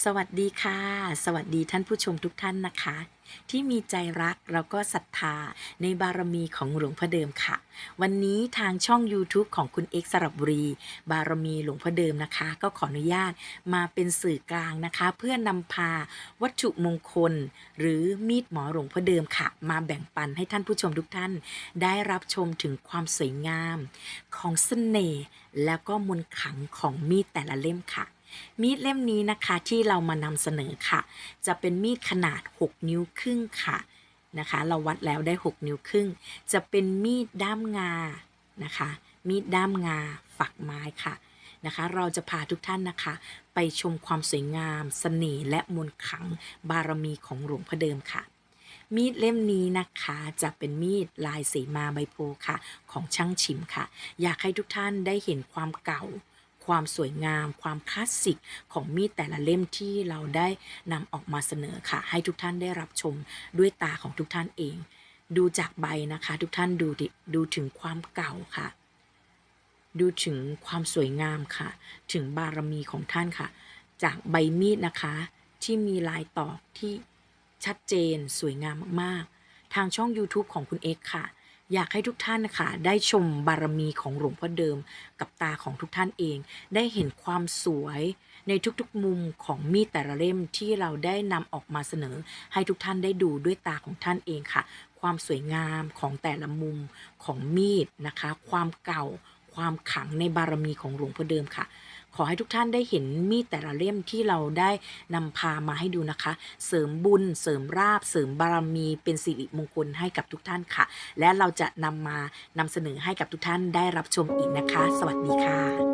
สวัสดีค่ะ สวัสดีท่านผู้ชมทุกท่านนะคะ ที่มีใจรักแล้วก็ศรัทธาในบารมีของหลวงพ่อเดิมค่ะ วันนี้ทางช่อง YouTube ของคุณเอกสระบุรี บารมีหลวงพ่อเดิมนะคะ ก็ขออนุญาตมาเป็นสื่อกลางนะคะ เพื่อนำพาวัตถุมงคล หรือมีดหมอหลวงพ่อเดิมค่ะ มาแบ่งปันให้ท่านผู้ชมทุกท่าน ได้รับชมถึงความสวยงาม ของเสน่ห์แล้วก็มนต์ขลังของมีดแต่ละเล่มค่ะ มีดเล่มนี้นะคะที่เรามานำเสนอค่ะ จะเป็นมีดขนาด 6 นิ้วครึ่งค่ะนะคะ เราวัดแล้วได้ 6 นิ้วครึ่ง จะเป็นมีดด้ามงานะคะ มีดด้ามงาฝักไม้ค่ะนะคะ เราจะพาทุกท่านนะคะ ไปชมความสวยงามเสน่ห์และมนต์ขลังบารมีของหลวงพ่อเดิมค่ะ มีดเล่มนี้นะคะจะเป็นมีดลายสีมาใบโพค่ะ ของช่างชิมค่ะ อยากให้ทุกท่านได้เห็นความเก่า ความสวยงาม ความคลาสสิกของมีดแต่ละเล่มที่เราได้นำออกมาเสนอค่ะ ให้ทุกท่านได้รับชมด้วยตาของทุกท่านเอง ดูจากใบนะคะ ทุกท่านดูดูถึงความเก่าค่ะ ดูถึงความสวยงามค่ะ ถึงบารมีของท่านค่ะ จากใบมีดนะคะ ที่มีลายตอกที่ชัดเจนสวยงามมากๆ ทางช่อง YouTube ของคุณเอ็กค่ะ อยากให้ทุกท่านนะคะได้ชมบารมีของหลวงพ่อเดิมกับตาของทุกท่านเอง ได้เห็นความสวยในทุกๆมุมของมีดแต่ละเล่มที่เราได้นำออกมาเสนอ ให้ทุกท่านได้ดูด้วยตาของท่านเองค่ะ ความสวยงามของแต่ละมุมของมีดนะคะ ความเก่า ความขลังในบารมีของหลวงพ่อเดิมค่ะ ขอให้ทุกท่านได้เห็นมีดแต่ละเล่มที่เราได้นำพามาให้ดูนะคะ เสริมบุญ เสริมราบ เสริมบารมีเป็นสิริมงคลให้กับทุกท่านค่ะ และเราจะนำมานำเสนอให้กับทุกท่านได้รับชมอีกนะคะ สวัสดีค่ะ